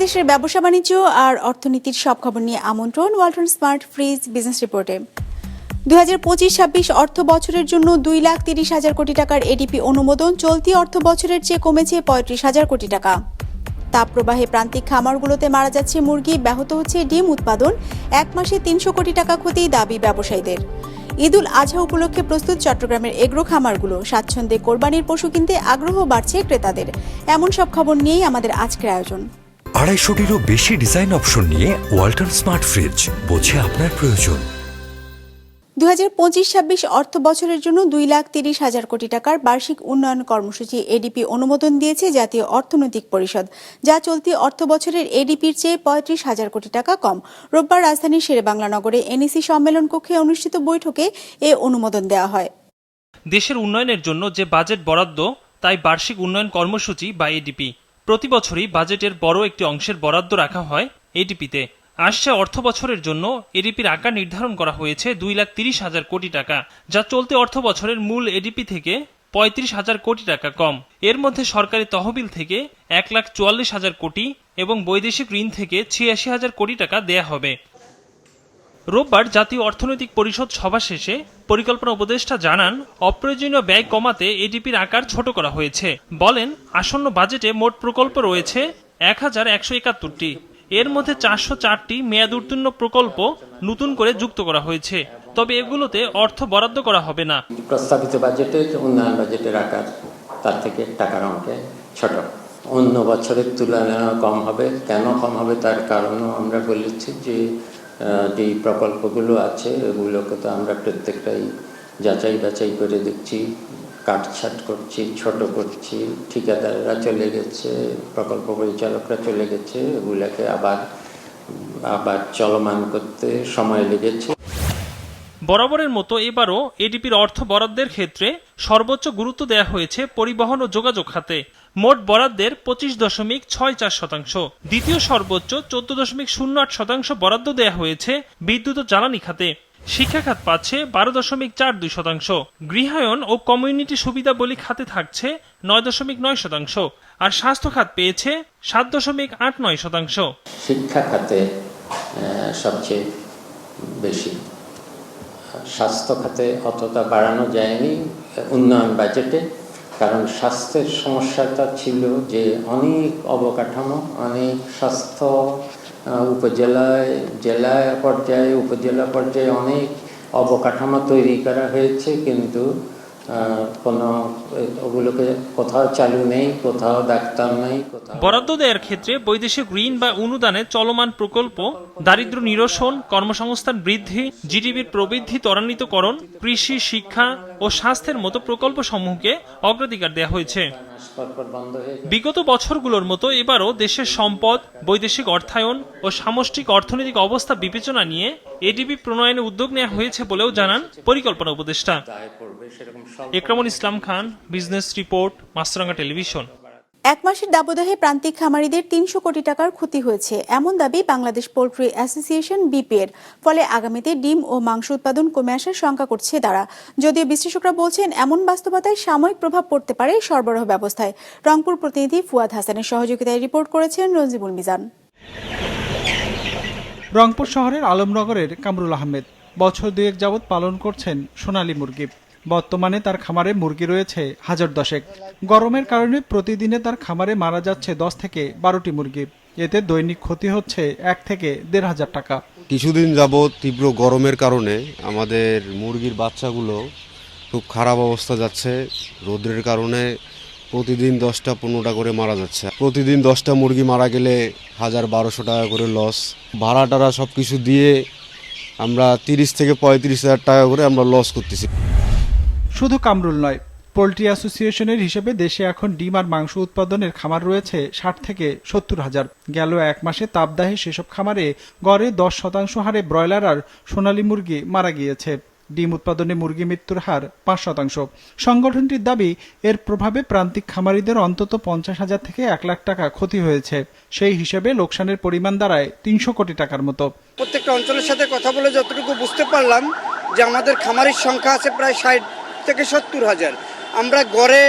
দেশ বিদেশের ব্যবসা বাণিজ্য আর অর্থনীতির সব খবর নিয়ে আমন্ত্রণ ওয়ালটন স্মার্ট ফ্রিজ বিজনেস রিপোর্টে। দুই হাজার পঁচিশ ছাব্বিশ অর্থ বছরের জন্য দুই লাখ তিরিশ হাজার কোটি টাকার এডিপি অনুমোদন চলতি অর্থ বছরের চেয়ে কমেছে পঁয়ত্রিশ হাজার কোটি টাকা। তাপপ্রবাহে প্রান্তিক খামারগুলোতে মারা যাচ্ছে মুরগি, ব্যাহত হচ্ছে ডিম উৎপাদন, এক মাসে তিনশো কোটি টাকা ক্ষতি দাবি ব্যবসায়ীদের। ঈদুল আজহা উপলক্ষে প্রস্তুত চট্টগ্রামের এগ্রো খামারগুলো। স্বাচ্ছন্দ্যে কোরবানির পশু কিনতে আগ্রহ বাড়ছে ক্রেতাদের। এমন সব খবর নিয়েই আমাদের আজকের আয়োজন। আড়াইশোটিরও বেশি ডিজাইন অপশন নিয়ে ওয়ালটন স্মার্ট ফ্রিজ বোঝে আপনার প্রয়োজন। দু হাজার পঁচিশ ছাব্বিশ অর্থ বছরের জন্য দুই লাখ তিরিশ হাজার কোটি টাকার বার্ষিক উন্নয়ন কর্মসূচি এডিপি অনুমোদন দিয়েছে জাতীয় অর্থনৈতিক পরিষদ যা চলতি অর্থ বছরের এডিপির চেয়ে পঁয়ত্রিশ হাজার কোটি টাকা কম। রোববার রাজধানীর শেরেবাংলা নগরে এনইসি সম্মেলন কক্ষে অনুষ্ঠিত বৈঠকে এ অনুমোদন দেওয়া হয়। দেশের উন্নয়নের জন্য যে বাজেট বরাদ্দ তাই বার্ষিক উন্নয়ন কর্মসূচি বা এডিপি প্রতি বছরই বাজেটের বড় একটি অংশের বরাদ্দ রাখা হয় এডিপিতে আসছে অর্থ বছরের জন্য এডিপির আকার নির্ধারণ করা হয়েছে দুই লাখ তিরিশ হাজার কোটি টাকা, যা চলতি অর্থ বছরের মূল এডিপি থেকে পঁয়ত্রিশ হাজার কোটি টাকা কম। এর মধ্যে সরকারি তহবিল থেকে এক লাখ চুয়াল্লিশ হাজার কোটি এবং বৈদেশিক ঋণ থেকে ছিয়াশি হাজার কোটি টাকা দেয়া হবে। রোববার জাতীয় অর্থনৈতিক পরিষদ সভা শেষে পরিকল্পনা উপদেষ্টা জানান, অপ্রয়োজনীয় ব্যয় কমাতে এডিপির আকার ছোট করা হয়েছে। বলেন, আসন্ন বাজেটে মোট প্রকল্প রয়েছে এক হাজার একশো একাত্তরটি। এর মধ্যে চারশো চারটি মেয়াদ উত্তীর্ণ প্রকল্প নতুন করে যুক্ত করা হয়েছে। তবে এগুলোতে অর্থ বরাদ্দ করা হবে না। প্রস্তাবিত বাজেটের উন্নয়ন বাজেটের আকার তার থেকে টাকার অঙ্কে ছোট। অন্য বছরের তুলনায় কম হবে। কেন কম হবে তার কারণও আমরা বলেছি যে যেই প্রকল্পগুলো আছে ওগুলোকে তো আমরা প্রত্যেকটাই যাচাই বাছাই করে দেখছি, কাটছাট করছি, ছোট করছি, ঠিকাদাররা চলে গেছে, প্রকল্প পরিচালকরা চলে গেছে, এগুলোকে আবার আবার চলমান করতে সময় লেগেছে। বরাবরের মতো এবারও এডিপির অর্থ বরাদ্দের ক্ষেত্রে সর্বোচ্চ গুরুত্ব দেওয়া হয়েছে পরিবহন ও যোগাযোগ খাতে। মোট বরাদ্দের পঁচিশ দশমিক ছয় চার শতাংশ। দ্বিতীয় সর্বোচ্চ চোদ্দ দশমিক শূন্য আট শতাংশ বরাদ্দ দেওয়া হয়েছে বিদ্যুৎ ও জ্বালানি খাতে। শিক্ষা খাত পাচ্ছে বারো দশমিক চার দুই শতাংশ। গৃহায়ন ও কমিউনিটি সুবিধাবলী খাতে থাকছে নয় দশমিক নয় শতাংশ আর স্বাস্থ্য খাত পেয়েছে সাত দশমিক আট নয় শতাংশ। শিক্ষা খাতে সবচেয়ে বেশি। স্বাস্থ্য খাতে অতটা বাড়ানো যায়নি, উন্নয়ন বাজেটে। কারণ স্বাস্থ্যের সমস্যাটা ছিল যে অনেক অবকাঠামো, অনেক স্বাস্থ্য উপজেলায়, জেলা পর্যায়ে, উপজেলা পর্যায়ে অনেক অবকাঠামো তৈরি করা হয়েছে, কিন্তু কোনো ওগুলোকে কোথাও চালু নেই কোথাও ডাক্তার নেই বরাদ্দ দেওয়ার ক্ষেত্রে বৈদেশিক ঋণ বা অনুদানে চলমান প্রকল্প দারিদ্র নিরসন কর্মসংস্থান বৃদ্ধি জিডিপির প্রবৃদ্ধি ত্বরান্বিতকরণ কৃষি শিক্ষা ও স্বাস্থ্যের মতো প্রকল্প সমূহকে অগ্রাধিকার দেওয়া হয়েছে হয়ে। বিগত বছরগুলোর মতো এবারও দেশের সম্পদ বৈদেশিক অর্থায়ন ও সামষ্টিক অর্থনৈতিক অবস্থা বিবেচনা নিয়ে এডিবি প্রণয়নে উদ্যোগ নেওয়া হয়েছে বলেও জানান পরিকল্পনা উপদেষ্টা। Ekramul Islam Khan, business report, Maasranga television. এক মাসের দাবদাহে প্রান্তিক খামারিদের তিনশো কোটি টাকার ক্ষতি হয়েছে। এমন দাবি বাংলাদেশ পোল্ট্রি অ্যাসোসিয়েশন বিপিএর। ফলে আগামীতে ডিম ও মাংস উৎপাদন কমে আসার শঙ্কা করছে তারা। যদিও বিশ্লেষকরা বলছেন, এমন বাস্তবতায় সাময়িক প্রভাব পড়তে পারে সরবরাহ ব্যবস্থায়। রংপুর প্রতিনিধি ফুয়াদ হাসানের সহযোগিতায় রিপোর্ট করেছেন রঞ্জিবুল মিজান। রংপুর শহরের আলমনগরের কামরুল আহমেদ। বছর দুয়েক যাবৎ পালন করছেন সোনালী মুরগি। বর্তমানে তার খামারে মুরগি রয়েছে হাজার দশেক। গরমের কারণে প্রতিদিনে তার খামারে মারা যাচ্ছে দশ থেকে বারোটি মুরগি। এতে দৈনিক ক্ষতি হচ্ছে এক থেকে দেড় হাজার টাকা। কিছুদিন যাবৎ তীব্র গরমের কারণে আমাদের মুরগির বাচ্চাগুলো খুব খারাপ অবস্থা যাচ্ছে। রোদ্রের কারণে প্রতিদিন দশটা পনেরোটা করে মারা যাচ্ছে। প্রতিদিন দশটা মুরগি মারা গেলে হাজার বারোশো টাকা করে লস ভাড়া টাড়া সব কিছু দিয়ে আমরা তিরিশ থেকে পঁয়ত্রিশ হাজার টাকা করে আমরা লস করতেছি। শুধু কামরুল নয়, পোলট্রি অ্যাসোসিয়েশনের হিসেবে দেশে এখন ডিম আর মাংস উৎপাদনের খামার রয়েছে ষাট থেকে সত্তর হাজার। গেল এক মাসে তাপদাহে সেসব খামারে গড়ে দশ শতাংশ হারে ব্রয়লার আর সোনালী মুরগি মারা গিয়েছে। ডিম উৎপাদনে মুরগি মৃত্যুর হার পাঁচ শতাংশ। সংগঠনটির দাবি, এর প্রভাবে প্রান্তিক খামারিদের অন্তত পঞ্চাশ হাজার থেকে এক লাখ টাকা ক্ষতি হয়েছে। সেই হিসেবে লোকসানের পরিমাণ দাঁড়ায় তিনশো কোটি টাকার মতো। প্রত্যেকটা অঞ্চলের সাথে কথা বলে যতটুকু বুঝতে পারলাম যে আমাদের খামারির সংখ্যা আছে প্রায় ষাট থেকে সত্তর হাজার। আমরা গড়ে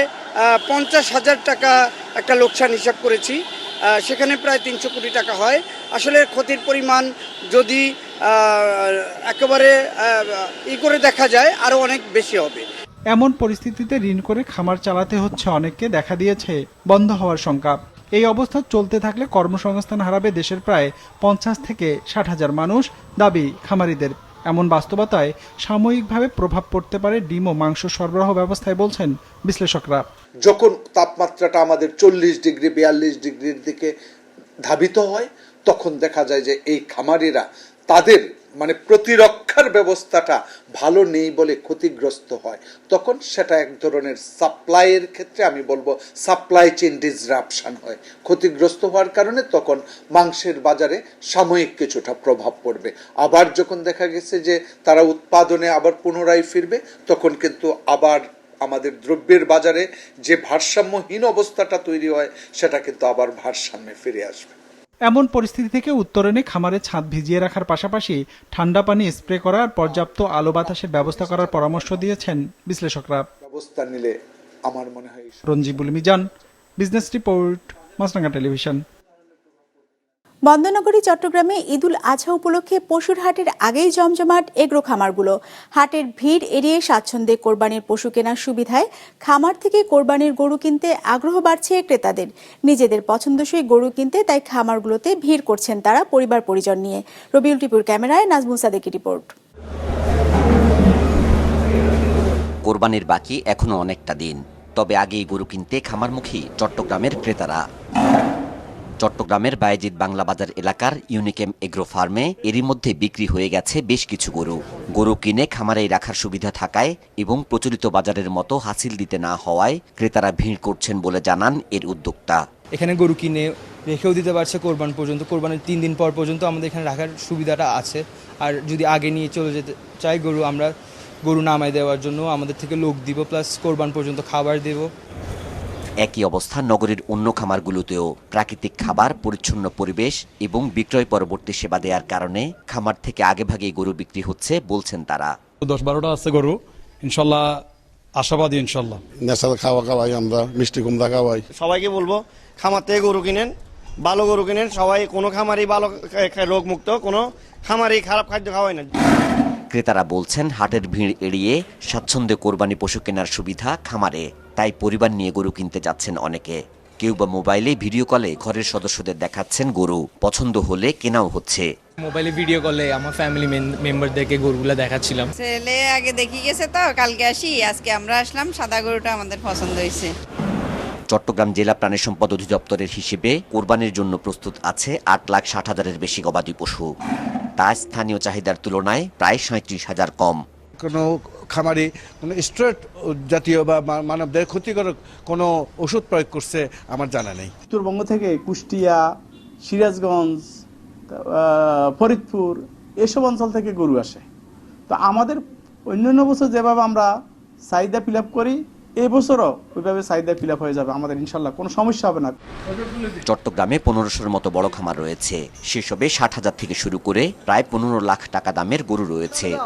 পঞ্চাশ হাজার টাকা একটা লোকসান হিসাব করেছি। সেখানে প্রায় তিনশো কোটি টাকা হয়। আসলে ক্ষতির পরিমাণ যদি একেবারে ই করে দেখা যায় আরও অনেক বেশি হবে। এমন পরিস্থিতিতে ঋণ করে খামার চালাতে হচ্ছে অনেককে দেখা দিয়েছে বন্ধ হওয়ার শঙ্কা এই অবস্থা চলতে থাকলে কর্মসংস্থান হারাবে দেশের প্রায় পঞ্চাশ থেকে ষাট হাজার মানুষ দাবি খামারিদের। এমন বাস্তবতায় সাময়িকভাবে প্রভাব পড়তে পারে ডিম ও মাংস সরবরাহ ব্যবস্থায় বলছেন বিশ্লেষকরা। যখন তাপমাত্রাটা আমাদের চল্লিশ ডিগ্রি বিয়াল্লিশ ডিগ্রির দিকে ধাবিত হয় তখন দেখা যায় যে এই খামারিরা তাদের মানে প্রতিরক্ষার ব্যবস্থাটা ভালো নেই বলে ক্ষতিগ্রস্ত হয়। তখন সেটা এক ধরনের সাপ্লাইয়ের ক্ষেত্রে আমি বলব সাপ্লাই চেইন ডিসরাপশন হয়। ক্ষতিগ্রস্ত হওয়ার কারণে তখন মাংসের বাজারে সাময়িক কিছুটা প্রভাব পড়বে। আবার যখন দেখা গেছে যে তারা উৎপাদনে আবার পুনরায় ফিরবে, তখন কিন্তু আবার আমাদের দ্রব্যের বাজারে যে ভারসাম্যহীন অবস্থাটা তৈরি হয়, সেটা কিন্তু আবার ভারসাম্যে ফিরে আসবে। এমন পরিস্থিতি থেকে উত্তরণে খামারে ছাদ ভিজিয়ে রাখার পাশাপাশি ঠান্ডা পানি স্প্রে করার পর্যাপ্ত আলো বাতাসের ব্যবস্থা করার পরামর্শ দিয়েছেন বিশ্লেষকরা। ব্যবস্থা নিলে আমার মনে হয় Ranjibul Mizan business report Maasranga television. বন্দনগরী চট্টগ্রামে ঈদুল আজহা উপলক্ষে পশুর হাটের আগেই জমজমাট এগ্রো খামারগুলো। হাটের ভিড় এড়িয়ে স্বাচ্ছন্দ্যে কোরবানির পশু কেনার সুবিধায় খামার থেকে কোরবানির গরু কিনতে আগ্রহ বাড়ছে ক্রেতাদের। নিজেদের পছন্দসই গরু কিনতে তাই খামারগুলোতে ভিড় করছেন তারা পরিবার পরিজন নিয়ে। রবিউল টিপুর ক্যামেরায় নাজমুল সাদেকি রিপোর্ট। কোরবানির বাকি এখনও অনেকটা দিন। তবে আগেই গরু কিনতে খামারমুখী চট্টগ্রামের ক্রেতারা। চট্টগ্রামের বায়েজিদ বাংলা বাজার এলাকার ইউনিকেম এগ্রো ফার্মে এরই মধ্যে বিক্রি হয়ে গেছে বেশ কিছু গরু। গরু কিনে খামারেই রাখার সুবিধা থাকায় এবং প্রচলিত বাজারের মতো হাসিল দিতে না হওয়ায় ক্রেতারা ভিড় করছেন বলে জানান এর উদ্যোক্তা। এখানে গরু কিনে রেখেও দিতে পারছে কোরবান পর্যন্ত। কোরবানের তিন দিন পর পর্যন্ত আমাদের এখানে রাখার সুবিধাটা আছে। আর যদি আগে নিয়ে চলে যেতে চাই গরু, আমরা গরু নামাই দেওয়ার জন্য আমাদের থেকে লোক দিব, প্লাস কোরবান পর্যন্ত খাবার দেব। একই অবস্থা নগরীর অন্য খামারগুলোতেও প্রাকৃতিক খাবার পরিচ্ছন্ন পরিবেশ এবং বিক্রয় পরবর্তী সেবা দেওয়ার কারণে খামার থেকে আগেভাগেই গরু বিক্রি হচ্ছে বলছেন তারা। দশ বারোটা আছে গরু। ইনশাল্লাহ আশাবাদী ইনশাল্লাহ। ন্যাশনাল খাওয়া খাওয়াই আমরা মিষ্টি কুমড়া খাওয়াই। সবাইকে বলব খামার থেকে গরু কিনেন ভালো গরু কিনেন। সবাই কোনো খামারই ভালো রোগ মুক্ত কোনো খামারই খারাপ খাদ্য খাওয়ায় না। ক্রেতারা বলছেন হাটের ভিড় এড়িয়ে স্বাচ্ছন্দ্যে কোরবানি পশু কেনার সুবিধা খামারে তাই পরিবার নিয়ে গরু কিনতে যাচ্ছেন অনেকে। কেউ বা মোবাইলে ভিডিও কলে ঘরের সদস্যদের দেখাচ্ছেন গরু পছন্দ হলে কেনাও হচ্ছে। মোবাইলে ভিডিও কলে আমার ফ্যামিলি মেম্বারদেরকে গরুগুলো দেখাচ্ছিলাম। ছেলে আগে দেখি গেছে তো কালকে আসি আজকে আমরা আসলাম সাদা গরুটা আমাদের পছন্দ হয়েছে। চট্টগ্রাম জেলা প্রাণী সম্পদ অধিদপ্তরের হিসেবে কোরবানির জন্য প্রস্তুত আছে আট লাখ ষাট হাজারের বেশি গবাদি পশু। তা স্থানীয় চাহিদার তুলনায় প্রায় সাঁত্রিশ হাজার কম। কোনো খামারি কোনো স্ট্রেট জাতীয় বা মানবদের ক্ষতিকারক কোনো ওষুধ প্রয়োগ করছে আমার জানা নেই। উত্তরবঙ্গ থেকে কুষ্টিয়া সিরাজগঞ্জ ফরিদপুর এসব অঞ্চল থেকে গরু আসে। তো আমাদের অন্যান্য বছর যেভাবে আমরা চাহিদা ফিল আপ করি এবছরও ওইভাবে চাহিদা ফিল আপ হয়ে যাবে আমাদের ইনশাল্লাহ। কোনো সমস্যা হবে না। চট্টগ্রামে পনেরোশোর মতো বড় খামার রয়েছে। সেসবে ষাট হাজার থেকে শুরু করে প্রায় পনেরো লাখ টাকা দামের গরু রয়েছে।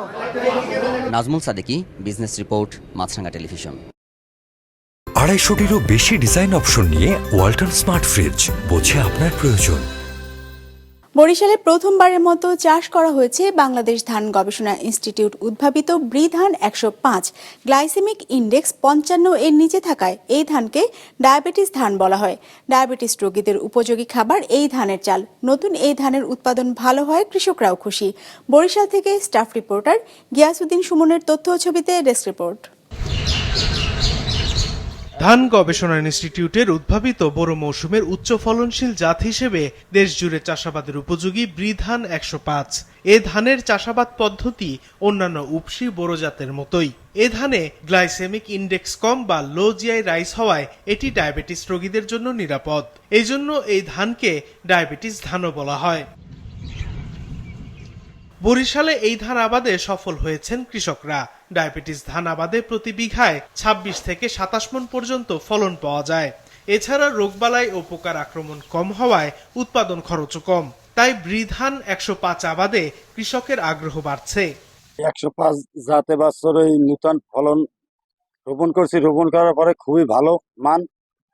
Nazmul Sadeki business report Maasranga television. আড়াইশোটিরও বেশি ডিজাইন অপশন নিয়ে ওয়াল্টন স্মার্ট ফ্রিজ বোঝে আপনার প্রয়োজন। বরিশালে প্রথমবারের মতো চাষ করা হয়েছে বাংলাদেশ ধান গবেষণা ইনস্টিটিউট উদ্ভাবিত ব্রি ধান একশো পাঁচ। গ্লাইসেমিক ইন্ডেক্স পঞ্চান্ন এর নিচে থাকায় এই ধানকে ডায়াবেটিস ধান বলা হয়। ডায়াবেটিস রোগীদের উপযোগী খাবার এই ধানের চাল। নতুন এই ধানের উৎপাদন ভালো হয়, কৃষকরাও খুশি। বরিশাল থেকে স্টাফ রিপোর্টার গিয়াসুদ্দিন সুমনের তথ্য ছবিতে ডেস্ক রিপোর্ট। ধান গবেষণা ইনস্টিটিউটের উদ্ভাবিত বড় মৌসুমের উচ্চ ফলনশীল জাত হিসেবে দেশজুড়ে চাষাবাদের উপযোগী ব্রি ধান একশো পাঁচ। এ ধানের চাষাবাদ পদ্ধতি অন্যান্য উপসি বোরো জাতের মতোই। এ ধানে গ্লাইসেমিক ইন্ডেক্স কম বা লো জিআই রাইস হওয়ায় এটি ডায়াবেটিস রোগীদের জন্য নিরাপদ। এই জন্য এই ধানকে ডায়াবেটিস ধানও বলা হয়। বরিশালে এই ধান আবাদে সফল হয়েছেন কৃষকরা। ডায়াবেটিস ধান আবাদে প্রতি বিঘায় ২৬ থেকে সাতাশ মন পর্যন্ত ফলন পাওয়া যায়। এছাড়া রোগবালাই ও পোকার আক্রমণ কম হওয়ায় উৎপাদন খরচও কম। তাই বৃধান একশো পাঁচ আবাদে কৃষকের আগ্রহ বাড়ছে। একশো পাঁচ জাতে বছর নূতন ফলন রোপণ করছি। রোপণ করার পরে খুবই ভালো মান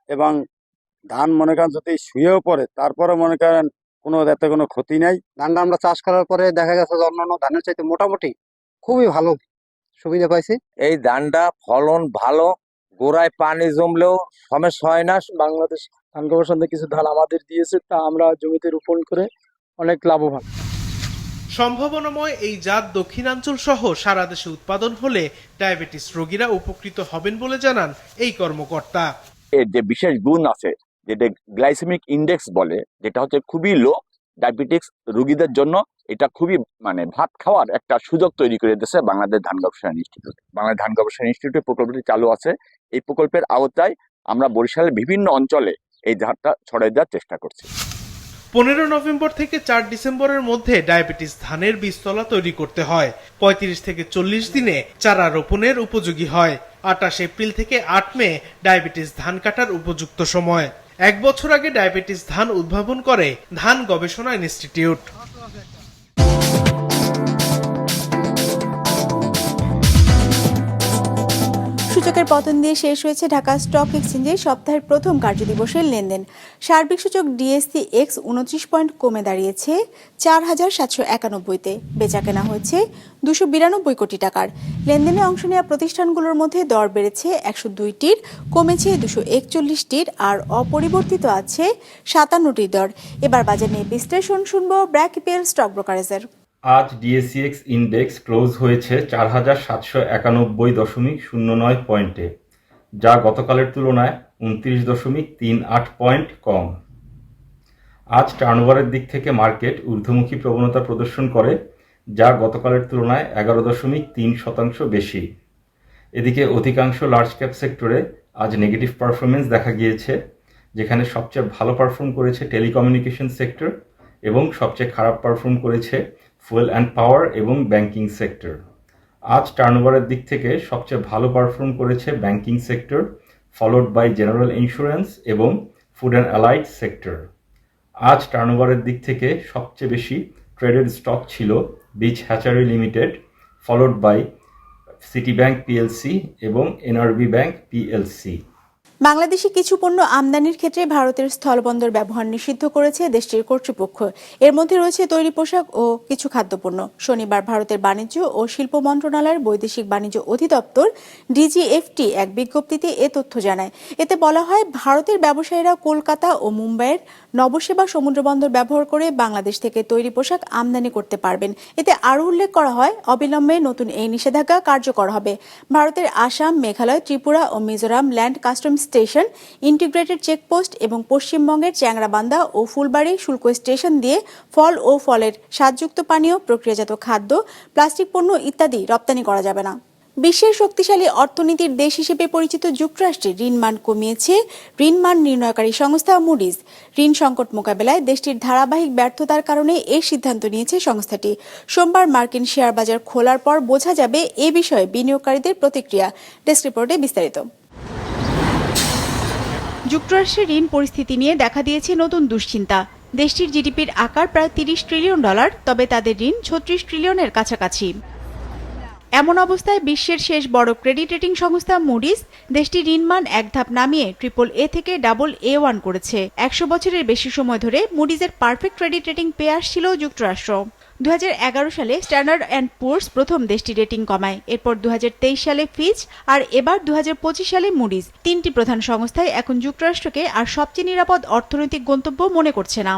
এবং ধান মনে করেন যদি শুয়েও পড়ে তারপরে মনে করেন কোনো এতে কোনো ক্ষতি নাই। ধানটা আমরা চাষ করার পরে দেখা গেছে অন্যান্য ধানের চাইতে মোটামুটি খুবই ভালো সুবিধা পাইছি। এই ধানটা ফলন ভালো গোড়ায় পানি জমলেও সমস্যা হয় না। বাংলাদেশ ধান গবেষণা কিছু ধান আমাদের দিয়েছে তা আমরা জমিতে রোপণ করে অনেক লাভবান। সম্ভাবনাময় এই জাত দক্ষিণাঞ্চল সহ সারা দেশে উৎপাদন হলে ডায়াবেটিস রোগীরা উপকৃত হবেন বলে জানান এই কর্মকর্তা। এর যে বিশেষ গুণ আছে যেটা গ্লাইসেমিক ইন্ডেক্স বলে যেটা হচ্ছে খুবই লো ডায়াবেটিক্স রোগীদের জন্য এটা খুবই মানে ভাত খাওয়ার একটা সুযোগ তৈরি করে দিয়েছে বাংলাদেশ ধান গবেষণা ইনস্টিটিউট। বাংলাদেশ ধান গবেষণা ইনস্টিটিউটের প্রকল্পটি চালু আছে। এই প্রকল্পের আওতায় আমরা বরিশালের বিভিন্ন অঞ্চলে এই ধানটা ছড়াই দেওয়ার চেষ্টা করছি। পনেরো নভেম্বর থেকে চার ডিসেম্বরের মধ্যে ডায়াবেটিস ধানের বীজতলা তৈরি করতে হয়। পঁয়ত্রিশ থেকে চল্লিশ দিনে চারা রোপণের উপযোগী হয়। আটাশ এপ্রিল থেকে আট মে ডায়াবেটিস ধান কাটার উপযুক্ত সময়। এক বছর আগে ডায়াবেটিস ধান উদ্ভাবন করে ধান গবেষণা ইনস্টিটিউট। সূচকের পতন দিয়ে শেষ হয়েছে ঢাকা স্টক এক্সচেঞ্জে সপ্তাহের প্রথম কার্যদিবসের লেনদেন। সার্বিক সূচক ডিএসসি এক্স উনত্রিশ পয়েন্ট কমে দাঁড়িয়েছে চার হাজার সাতশো একানব্বইতে। বেচা কেনা হয়েছে দুশো বিরানব্বই কোটি টাকার। লেনদেনে অংশ নেওয়া প্রতিষ্ঠানগুলোর মধ্যে দর বেড়েছে একশো দুইটির, কমেছে দুশো একচল্লিশটির আর অপরিবর্তিত আছে সাতান্নটির দর। এবার বাজার নিয়ে বিশ্লেষণ শুনব ব্র্যাক স্টক ব্রোকারেজের। আজ ডিএসিএক্স ইন্ডেক্স ক্লোজ হয়েছে চার হাজার সাতশো একানব্বই দশমিক শূন্য নয় পয়েন্টে, যা গতকালের তুলনায় উনত্রিশ দশমিক তিন আট পয়েন্ট কম। আজ টার্নওভারের দিক থেকে মার্কেট ঊর্ধ্বমুখী প্রবণতা প্রদর্শন করে, যা গতকালের তুলনায় এগারো দশমিক তিন শতাংশ বেশি। এদিকে অধিকাংশ লার্জ ক্যাপ সেক্টরে আজ নেগেটিভ পারফরমেন্স দেখা গিয়েছে, যেখানে সবচেয়ে ভালো পারফর্ম করেছে টেলিকমিউনিকেশন সেক্টর এবং সবচেয়ে খারাপ পারফর্ম করেছে ফুয়েল অ্যান্ড পাওয়ার এবং ব্যাংকিং সেক্টর। আজ টার্নওভারের দিক থেকে সবচেয়ে ভালো পারফর্ম করেছে banking sector, followed by general insurance এবং ফুড অ্যান্ড অ্যালাইড সেক্টর। আজ টার্নওভারের দিক থেকে সবচেয়ে বেশি ট্রেডেড স্টক ছিল beach hatchery limited, followed by city bank PLC এবং এনআরবি ব্যাংক পিএলসি। বাংলাদেশি কিছু পণ্য আমদানির ক্ষেত্রে ভারতের স্থলবন্দর ব্যবহার নিষিদ্ধ করেছে দেশটির কর্তৃপক্ষ। এর মধ্যে রয়েছে তৈরি পোশাক ও কিছু খাদ্যপণ্য। শনিবার ভারতের বাণিজ্য ও শিল্প মন্ত্রণালয়ের বৈদেশিক বাণিজ্য অধিদপ্তর ডিজিএফটি এক বিজ্ঞপ্তিতে এ তথ্য জানায়। এতে বলা হয়, ভারতের ব্যবসায়ীরা কলকাতা ও মুম্বাইয়ের নবসেবা সমুদ্রবন্দর ব্যবহার করে বাংলাদেশ থেকে তৈরি পোশাক আমদানি করতে পারবেন। এতে আরও উল্লেখ করা হয়, অবিলম্বে নতুন এই নিষেধাজ্ঞা কার্যকর হবে। ভারতের আসাম, মেঘালয়, ত্রিপুরা ও Mizoram land custom station, integrated checkpost এবং পশ্চিমবঙ্গের চ্যাংরাবান্ধা ও ফুলবাড়ি শুল্ক স্টেশন দিয়ে ফল ও ফলের স্বাদযুক্ত পানীয়, প্রক্রিয়াজাত খাদ্য, প্লাস্টিক পণ্য ইত্যাদি রপ্তানি করা যাবে না। বিশ্বের শক্তিশালী অর্থনীতির দেশ হিসেবে পরিচিত যুক্তরাষ্ট্রে ঋণ মান কমিয়েছে ঋণ মান নির্ণয়কারী সংস্থা মুডিজ। ঋণ সংকট মোকাবেলায় দেশটির ধারাবাহিক ব্যর্থতার কারণে এই সিদ্ধান্ত নিয়েছে সংস্থাটি। সোমবার মার্কিন শেয়ার বাজার খোলার পর বোঝা যাবে এ বিষয়ে বিনিয়োগকারীদের প্রতিক্রিয়া। ডেস্ক রিপোর্টে বিস্তারিত। যুক্তরাষ্ট্রের ঋণ পরিস্থিতি নিয়ে দেখা দিয়েছে নতুন দুশ্চিন্তা। দেশটির জিডিপির আকার প্রায় তিরিশ ট্রিলিয়ন ডলার, তবে তাদের ঋণ ছত্রিশ ট্রিলিয়নের কাছাকাছি। এমন অবস্থায় বিশ্বের শেষ বড় ক্রেডিট রেটিং সংস্থা মুডিস দেশটির ঋণমান এক ধাপ নামিয়ে ট্রিপল এ থেকে ডাবল এ ওয়ান করেছে। একশো বছরের বেশি সময় ধরে মুডিজের পারফেক্ট ক্রেডিট রেটিং পেয়ে আসছিল যুক্তরাষ্ট্র। দুহাজার এগারো সালে স্ট্যান্ডার্ড অ্যান্ড পোর্স প্রথম দেশটি রেটিং কমায়। এরপর দুহাজার তেইশ সালে ফিচ আর এবার দু হাজার পঁচিশ সালে মুডিজ। তিনটি প্রধান সংস্থায় এখন যুক্তরাষ্ট্রকে আর সবচেয়ে নিরাপদ অর্থনৈতিক গন্তব্য মনে করছে না।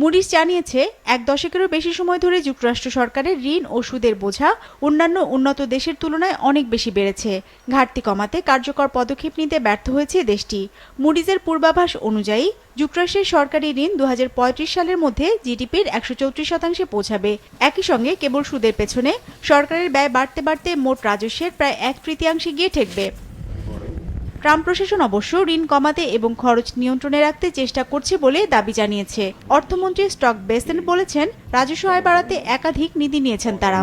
মুডিস জানিয়েছে, এক দশকেরও বেশি সময় ধরে যুক্তরাষ্ট্র সরকারের ঋণ ও সুদের বোঝা অন্যান্য উন্নত দেশের তুলনায় অনেক বেশি বেড়েছে। ঘাটতি কমাতে কার্যকর পদক্ষেপ নিতে ব্যর্থ হয়েছে দেশটি। মুডিজের পূর্বাভাস অনুযায়ী, যুক্তরাষ্ট্রের সরকারি ঋণ দু হাজার পঁয়ত্রিশ সালের মধ্যে জিডিপির একশো চৌত্রিশ শতাংশে পৌঁছাবে। একই সঙ্গে কেবল সুদের পেছনে সরকারের ব্যয় বাড়তে বাড়তে মোট রাজস্বের প্রায় এক তৃতীয়াংশে গিয়ে ঠেকবে। ট্রাম্প প্রশাসন অবশ্য ঋণ কমাতে এবং খরচ নিয়ন্ত্রণে রাখতে চেষ্টা করছে বলে দাবি জানিয়েছে। অর্থমন্ত্রী স্টক বেসেন বলেছেন, রাজস্ব আয় বাড়াতে একাধিক নীতি নিয়েছেন তারা।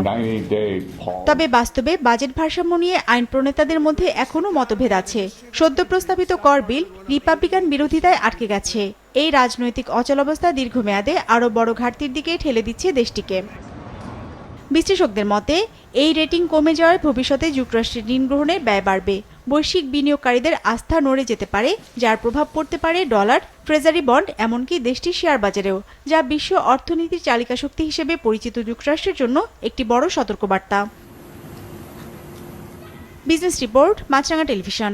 তবে বাস্তবে বাজেট ভারসাম্য নিয়ে আইন প্রণেতাদের মধ্যে এখনও মতভেদ আছে। সদ্য প্রস্তাবিত কর বিল রিপাবলিকান বিরোধিতায় আটকে গেছে। এই রাজনৈতিক অচলাবস্থা দীর্ঘমেয়াদে আরও বড় ঘাটতির দিকে ঠেলে দিচ্ছে দেশটিকে। বিশ্লেষকদের মতে, এই রেটিং কমে যাওয়ায় ভবিষ্যতে যুক্তরাষ্ট্রের ঋণ গ্রহণের ব্যয় বাড়বে। বৈশ্বিক বিনিয়োগকারীদের আস্থা নড়ে যেতে পারে, যার প্রভাব পড়তে পারে ডলার, ট্রেজারি বন্ড, এমনকি দেশটির শেয়ার বাজারেও, যা বিশ্ব অর্থনীতির চালিকা শক্তি হিসেবে পরিচিত যুক্তরাষ্ট্রের জন্য একটি বড় সতর্কবার্তা। Business report, Maasranga television.